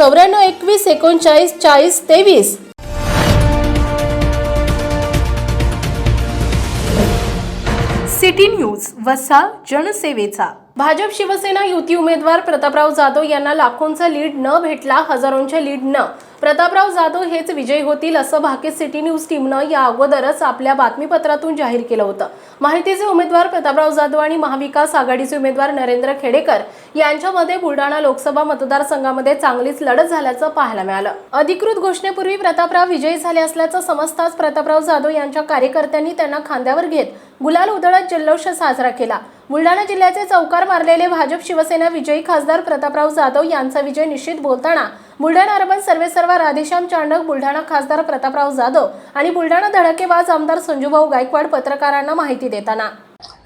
चौऱ्याण्णव एकवीस एकोणचाळीस चाळीस तेवीस. सिटी न्यूज वसा जनसेवेचा. भाजप शिवसेना युती उमेदवार प्रतापराव जाधव यांना लाखोंचा लीड न भेटला हजारोंच्या लीड न. प्रतापराव जाधव हेच विजयी होतील असं भाकीत सिटी न्यूज टीमनं या अगोदरच आपल्या बातमीपत्रातून जाहीर केलं होतं. माहितीचे उमेदवार प्रतापराव जाधव आणि महाविकास आघाडीचे उमेदवार नरेंद्र खेडेकर यांच्यामध्ये बुलढाणा लोकसभा मतदारसंघामध्ये चांगलीच लढत झाल्याचं पाहायला मिळालं. अधिकृत घोषणेपूर्वी प्रतापराव विजयी झाले असल्याचं समजताच प्रतापराव जाधव यांच्या कार्यकर्त्यांनी त्यांना खांद्यावर घेत गुलाल उधळत जल्लोष साजरा केला. बुलढाणा जिल्ह्याचे चौकार मारलेले भाजप शिवसेना विजयी खासदार प्रतापराव जाधव यांचा विजय निश्चित बोलताना बुलढाणा अर्बन सर्वेसर्वा राधेश्याम चांडक बुलढाणा खासदार प्रतापराव जाधव आणि बुलढाणा धडकेबाज आमदार संजूभाऊ गायकवाड पत्रकारांना माहिती देताना.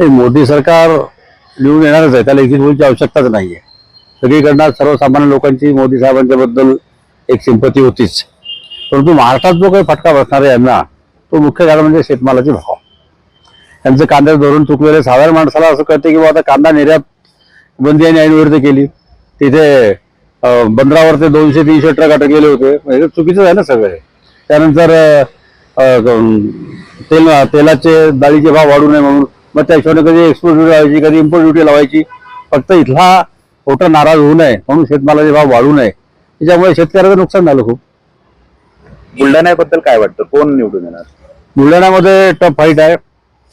मोदी सरकार निवडून येणारच आहे. त्याला एक्झिट बोलची आवश्यकताच नाहीये. सगळीकडनं सर्वसामान्य लोकांची मोदी साहेबांच्या बद्दल एक सिंपती होतीच. परंतु महाराष्ट्रात जो काही फटका बसणार आहे यांना तो मुख्य कारण म्हणजे शेतमालाचे भाव. यांचं कांद्याचं धोरण चुकलेलं. साधारण माणसाला असं कळतं की बाबा आता कांदा निर्यात बंदी आणि ऐनविरुद्ध केली. तिथे बंदरावर ते दोनशे तीनशे ट्रक अटकलेले होते. हे चुकीचं आहे ना सगळं. त्यानंतर तेल तेलाचे डाळीचे भाव वाढू नये म्हणून. मग त्या हिशोबाने कधी एक्सपोर्ट ड्युटी लावायची कधी इम्पोर्ट ड्युटी लावायची. फक्त इथला वोटर नाराज होऊ नये. म्हणून शेतमालाचे भाव वाढू नये. त्याच्यामुळे शेतकऱ्याचं नुकसान झालं खूप. बुलढाण्याबद्दल काय वाटतं? कोण निवडून येणार? बुलढाण्यामध्ये टफ फाईट आहे.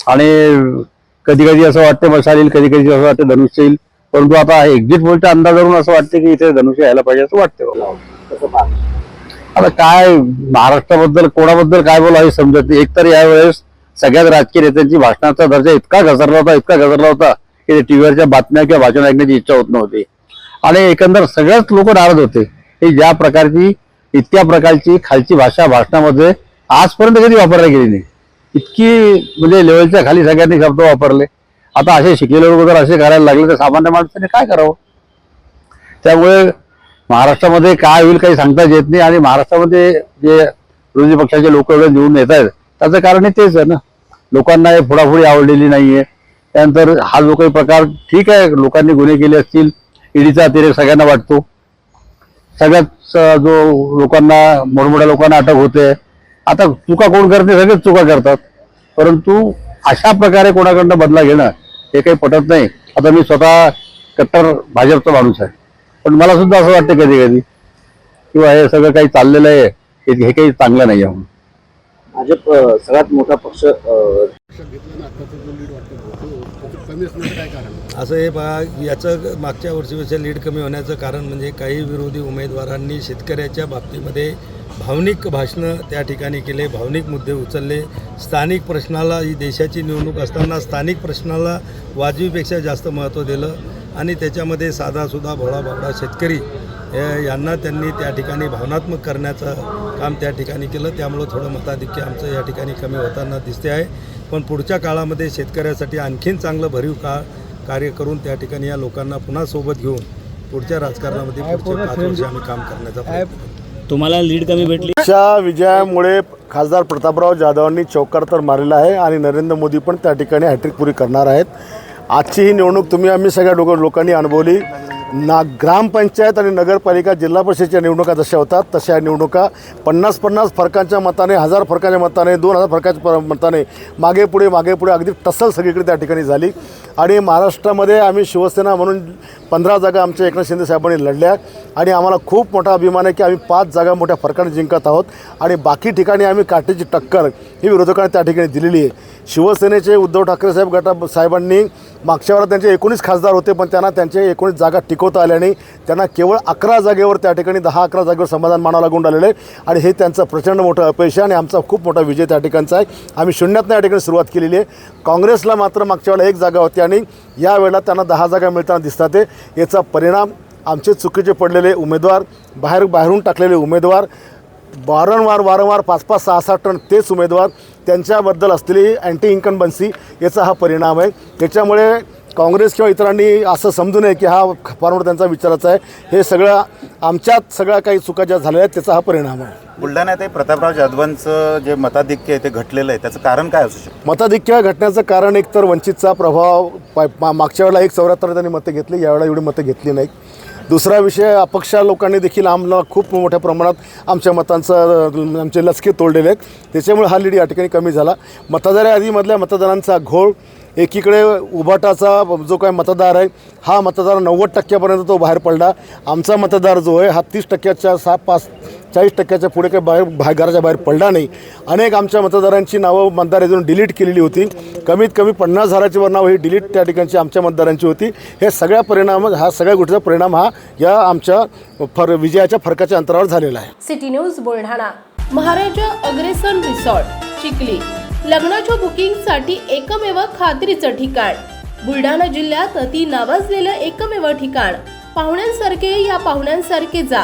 आणि कधी कधी असं वाटतं मशाल येईल कधी कधी असं वाटतं धनुष्य येईल. परंतु आता एक्झिट पोलच्या अंदाजावरून असं वाटतं की इथे धनुष्य यायला पाहिजे असं वाटतं आता काय महाराष्ट्राबद्दल कोणाबद्दल काय बोला हे समजत नाही. एकतर यावेळेस सगळ्याच राजकीय नेत्यांची भाषणाचा दर्जा इतका घसरला होता इतका घसरला होता की ते टीव्हीवरच्या बातम्या किंवा भाषण ऐकण्याची इच्छा होत नव्हती. आणि एकंदर सगळेच लोक नाराज होते की ज्या प्रकारची इतक्या प्रकारची खालची भाषा भाषणामध्ये आजपर्यंत कधी वापरली गेली नाही. इतकी म्हणजे लेवलच्या खाली सगळ्यांनी शब्द वापरले. आता असे शिकलेले लोक जर असे करायला लागले तर सामान्य माणसाने काय करावं? त्यामुळे महाराष्ट्रामध्ये काय होईल काही सांगता येत नाही आणि महाराष्ट्रामध्ये जे विरोधी पक्षाचे लोक एवढे निवडून येत आहेत त्याचं कारण हे तेच आहे ना. लोकांना हे फुडाफुडी आवडलेली नाहीये. त्यानंतर हा जो काही प्रकार ठीक आहे लोकांनी गुन्हे केले असतील ईडीचा अतिरेक सगळ्यांना वाटतो. सगळ्यात जो लोकांना मोठमोठ्या लोकांना अटक होते आता चुका कोण करते सगळेच चुका करतात. परंतु अशा प्रकारे कोणाकडनं बदला घेणं हे काही पटत नाही. आता मी स्वतः कट्टर भाजपचा माणूस आहे. पण मला सुद्धा असं वाटतं कधी कधी किंवा हे सगळं काही चाललेलं आहे हे हे काही चांगलं नाही आहे. म्हणून भाजप सगळ्यात मोठा पक्ष असं हे बघा याचं मागच्या वर्षीपेक्षा लीड कमी होण्याचं कारण म्हणजे काही विरोधी उमेदवारांनी शेतकऱ्याच्या बाबतीमध्ये भावनिक भाषणं त्या ठिकाणी केले भावनिक मुद्दे उचलले. स्थानिक प्रश्नाला ही देशाची निवडणूक असताना स्थानिक प्रश्नाला वाजवीपेक्षा जास्त महत्त्व दिलं आणि त्याच्यामध्ये साधासुद्धा भोळाबावडा शेतकरी यांना त्यांनी त्या ठिकाणी भावनात्मक करण्याचं काम त्या ठिकाणी केलं. त्यामुळं थोडं मताधिक्य आमचं या ठिकाणी कमी होताना दिसते आहे. पण पुढच्या काळामध्ये शेतकऱ्यासाठी आणखीन चांगलं भरीव काळ कार्य करून त्या ठिकाणी या लोकांना पुन्हा सोबत घेऊन पुढच्या राजकारणामध्ये पुढचे पाच वर्ष आम्ही काम करण्याचा प्रयत्न करू. तुम्हाला लीड कमी भेटली? च्या विजयामुळे खासदार प्रतापराव जाधवांनी चौकार तर मारलेला आहे आणि नरेंद्र मोदी पण त्या ठिकाणी हॅट्रिक पुरी करणार आहेत. आजची ही निवडणूक तुम्ही आम्ही सगळ्या लोक लोकांनी अनुभवली. ना ग्रामपंचायत आणि नगरपालिका जिल्हा परिषदेच्या निवडणुका जशा होतात तशा या निवडणुका पन्नास पन्नास फरकांच्या मताने हजार फरकांच्या मताने दोन हजार फरकाच्या प- मताने मागे पुढे मागे पुढे अगदी टसल सगळीकडे त्या ठिकाणी झाली. आणि महाराष्ट्रामध्ये आम्ही शिवसेना म्हणून पंधरा जागा आमच्या एकनाथ शिंदे साहेबांनी लढल्या आणि आम्हाला खूप मोठा अभिमान आहे की आम्ही पाच जागा मोठ्या फरकाने जिंकत आहोत. आणि बाकी ठिकाणी आम्ही काठीची टक्कर ही विरोधकांनी त्या ठिकाणी दिलेली आहे. शिवसेनेचे उद्धव ठाकरे साहेब गटा साहेबांनी मागच्या वेळा त्यांचे एकोणीस खासदार होते पण त्यांना त्यांचे एकोणीस जागा टिकवता आल्या नाही. त्यांना केवळ अकरा जागेवर त्या ठिकाणी दहा अकरा जागेवर समाधान मानावं लागून राहिलेलं आहे. आणि हे त्यांचं प्रचंड मोठं अपयश आहे आणि आमचा खूप मोठा विजय त्या ठिकाणचा आहे. आम्ही शून्यातनं या ठिकाणी सुरुवात केलेली आहे. काँग्रेसला मात्र मागच्या वेळेला एक जागा होती आणि यावेळेला त्यांना दहा जागा मिळताना दिसतात. आहे याचा परिणाम आमचे चुकीचे पडलेले उमेदवार बाहेर बाहेरून टाकलेले उमेदवार वारंवार वारंवार पाच पाच सहा सहा टन तेच उमेदवार त्यांच्याबद्दल असलेली अँटी इन्कम्बन्सी याचा हा परिणाम आहे. त्याच्यामुळे काँग्रेस किंवा इतरांनी असं समजू नये की हा फार मोठा त्यांचा विचाराचा आहे. हे सगळं आमच्यात सगळ्या काही चुका ज्या झालेल्या आहेत त्याचा हा परिणाम आहे. बुलढाण्यात प्रतापराव जाधवांचं जे मताधिक्य आहे ते घटलेलं आहे त्याचं कारण काय असू शकतं? मताधिक्य घटण्याचं कारण एक तर वंचितचा प्रभाव पा- मा- मागच्या वेळेला एक चौऱ्याहत्तर त्यांनी मतं घेतली यावेळेला एवढी मतं घेतली नाहीत. दुसरा विषय अपक्ष लोकांनी देखील आम्हाला खूप मोठ्या प्रमाणात आमच्या मतांचं आमचे लचके तोडलेले आहेत. त्याच्यामुळे हा लीड या ठिकाणी कमी झाला. मतदार यादीमधल्या मतदारांचा घोळ एकीकडे उभाटाचा जो काय मतदार आहे हा मतदार नव्वद टक्क्यापर्यंत तो बाहेर पडला. आमचा मतदार जो आहे हा तीस टक्क्याच्या सहा पाच चाळीस टक्क्याच्या पुढे काही बाहेर बाहेर घराच्या बाहेर पडला नाही. अनेक आमच्या मतदारांची नावं मतदार यातून डिलीट केलेली होती. कमीत कमी पन्नास हजाराची वर नावं ही डिलीट त्या ठिकाणची आमच्या मतदारांची होती. हे सगळ्या परिणाम हा सगळ्या गोष्टीचा परिणाम हा या आमच्या फर विजयाच्या फरकाच्या अंतरावर झालेला आहे. City news Buldhana. Maharaja Agrasen resort Chikhli. लग्नाच्या बुकिंगसाठी एकमेव खात्रीचं ठिकाण. बुलढाणा जिल्ह्यात अति नावाजलेलं एकमेव ठिकाण. पाहुण्यांसारखे या पाहुण्यांसारखे जा.